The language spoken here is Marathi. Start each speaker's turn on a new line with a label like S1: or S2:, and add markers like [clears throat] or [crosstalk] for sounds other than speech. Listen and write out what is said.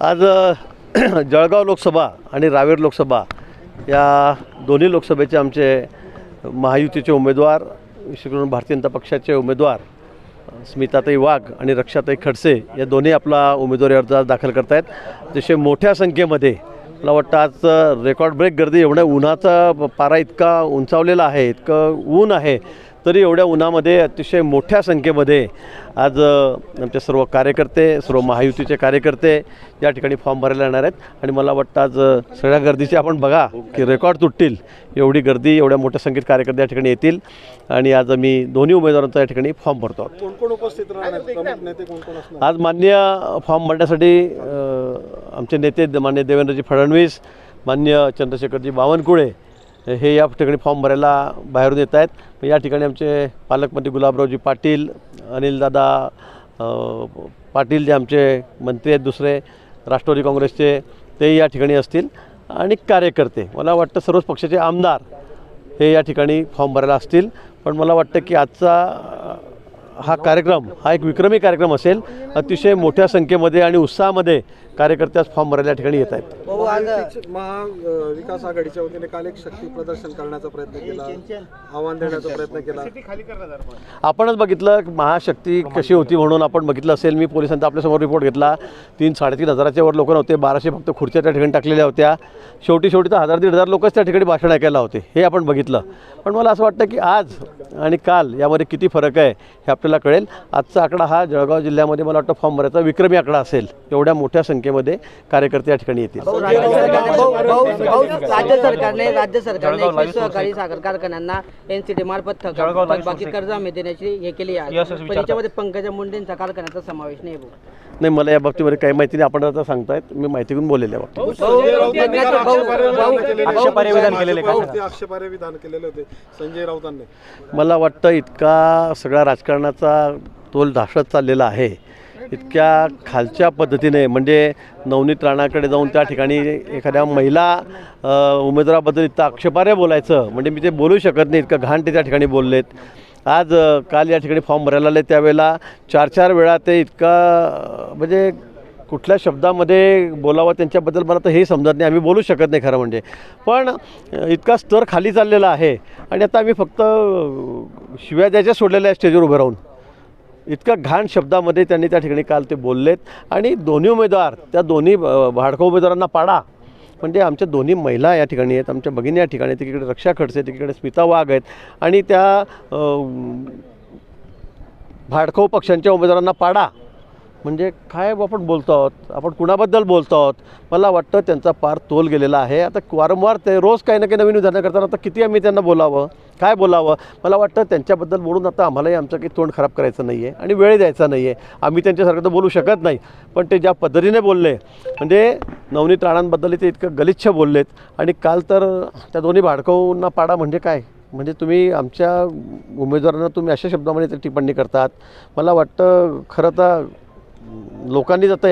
S1: आज [clears throat] जळगाव लोकसभा आणि रावेर लोकसभा या दोन्ही लोकसभेचे आमचे महायुतीचे उमेदवार विशेष करून भारतीय जनता पक्षाचे उमेदवार स्मिताताई वाघ आणि रक्षाताई खडसे या दोन्ही आपला उमेदवारी अर्ज दाखल दाखल आहेत अतिशय मोठ्या संख्येमध्ये मला वाटतं आज रेकॉर्ड ब्रेक गर्दी एवढ्या उन्हाचा पारा इतका उंचावलेला आहे इतकं ऊन आहे. तरी एवढ्या उन्हामध्ये अतिशय मोठ्या संख्येमध्ये आज आमचे सर्व कार्यकर्ते सर्व महायुतीचे कार्यकर्ते या ठिकाणी फॉर्म भरायला येणार आहेत. आणि मला वाटतं आज सगळ्या गर्दीची आपण बघा की रेकॉर्ड तुटतील. एवढी गर्दी एवढ्या मोठ्या संख्येत कार्यकर्ते या ठिकाणी येतील. आणि आज आम्ही दोन्ही उमेदवारांचा या ठिकाणी फॉर्म भरतो आज मान्य फॉर्म भरण्यासाठी आमचे नेते मान्य देवेंद्रजी फडणवीस मान्य चंद्रशेखरजी बावनकुळे हे या ठिकाणी फॉर्म भरायला बाहेरून येत आहेत. या ठिकाणी आमचे पालकमंत्री गुलाबरावजी पाटील अनिलदादा पाटील जे आमचे मंत्री आहेत दुसरे राष्ट्रवादी काँग्रेसचे ते या ठिकाणी असतील. आणि कार्यकर्ते मला वाटतं सर्वच पक्षाचे आमदार हे या ठिकाणी फॉर्म भरायला असतील. पण मला वाटतं की आजचा हा कार्यक्रम हा एक विक्रमी कार्यक्रम असेल. अतिशय मोठ्या संख्येमध्ये आणि उत्साहामध्ये कार्यकर्ते आज फॉर्म भरायला ठिकाणी येत आहेत.
S2: महाविकास आघाडीच्या वतीने काल एक शक्ती प्रदर्शन करण्याचा प्रयत्न केला आव्हान देण्याचा प्रयत्न केला.
S1: आपणच बघितलं महाशक्ती कशी होती म्हणून आपण बघितलं असेल. मी पोलिसांचा आपल्यासमोर रिपोर्ट घेतला. तीन साडेतीन हजाराच्या वर लोक नव्हते. बाराशे फक्त खुर्च्या त्या ठिकाणी टाकलेल्या होत्या. शेवटी शेवटी तर हजार दीड हजार लोकच त्या ठिकाणी भाषण ऐकायला होते. हे आपण बघितलं. पण मला असं वाटतं की आज आणि काल यामध्ये किती फरक आहे हे आपल्याला कळेल. आजचा आकडा हा जळगाव जिल्ह्यामध्ये मला वाटतं फॉर्म भरायचा. विक्रमी आकडा असेल. एवढ्या मोठ्या संख्येमध्ये कार्यकर्ते या ठिकाणी येतील.
S3: राज्य सरकारने भाऊ- भाऊ- भाऊ- राज्य सरकारने राज्य सरकारने एकवीस सहकारी साखर कारखान्यांना एनसीटी मार्फत थक- थकबाकी कर्ज हमी देण्याची हे केली आहे. पण याच्यामध्ये पंकजा मुंडेंचा कारखान्याचा समावेश नाही भाऊ.
S1: नाही मला या बाबतीमध्ये काही माहिती नाही. आपण आता सांगतायत. मी माहिती घेऊन बोललेल्या बाबतीत.
S2: संजय राऊतांनी
S3: भाऊ- भाऊ-
S2: आक्षेपार्ह
S3: भाऊ-
S2: विधान केलेले
S3: आक्षेपार्ह
S2: होते.
S3: विधान केलेले का?
S2: ते आक्षेपार्ह विधान केलेले होते संजय राऊतांनी.
S1: मला वाटतं इतका सगळा राजकारणाचा तोल ढासळत चाललेला आहे. इतक्या खालच्या पद्धतीने म्हणजे नवनीत राणाकडे जाऊन त्या ठिकाणी एखाद्या महिला उमेदवाराबद्दल इतकं आक्षेपार्ह बोलायचं म्हणजे मी ते बोलू शकत नाही इतकं घाण ते त्या ठिकाणी बोललेत. आज काल या ठिकाणी फॉर्म भरायला आले त्यावेळेला चार चार वेळा ते इतका म्हणजे कुठल्या शब्दामध्ये बोलावं त्यांच्याबद्दल मला तर हे समजत नाही आम्ही बोलू शकत नाही खरं म्हणजे. पण इतका स्तर खाली चाललेला आहे आणि आता आम्ही फक्त शिव्या द्यायच्या सोडलेल्या आहे स्टेजवर उभं राहून. इतका घाण शब्दामध्ये त्यांनी त्या ठिकाणी काल ते बोललेत. आणि दोन्ही उमेदवार त्या दोन्ही भाडको उमेदवारांना पाडा. म्हणजे आमच्या दोन्ही महिला या ठिकाणी आहेत आमच्या भगिनी या ठिकाणी आहेत तिकडे रक्षा खडसे तिकडे स्मिता वाघ आहेत. आणि त्या अ, पक्षांच्या उमेदवारांना पाडा. म्हणजे काय आपण बोलतो आहोत? आपण कुणाबद्दल बोलतो आहोत? मला वाटतं त्यांचा पार तोल गेलेला आहे. आता वारंवार ते रोज काही ना काही नवीन उदाहरणं करताना आता किती आम्ही त्यांना बोलावं? काय बोलावं? मला वाटतं त्यांच्याबद्दल बोलून आता आम्हालाही आमचं काही तोंड खराब करायचं नाही आहे आणि वेळ द्यायचा नाही आहे आम्ही त्यांच्यासारखं तर बोलू शकत नाही. पण ते ज्या पद्धतीने बोलले म्हणजे नवनीत राणांबद्दल ते इतकं गलिच्छ बोललेत. आणि काल तर त्या दोन्ही भाडकवूंना पाडा म्हणजे काय? म्हणजे तुम्ही आमच्या उमेदवारांना तुम्ही अशा शब्दामध्ये ते टिप्पणी करतात. मला वाटतं खरं तर लोकांनीच आता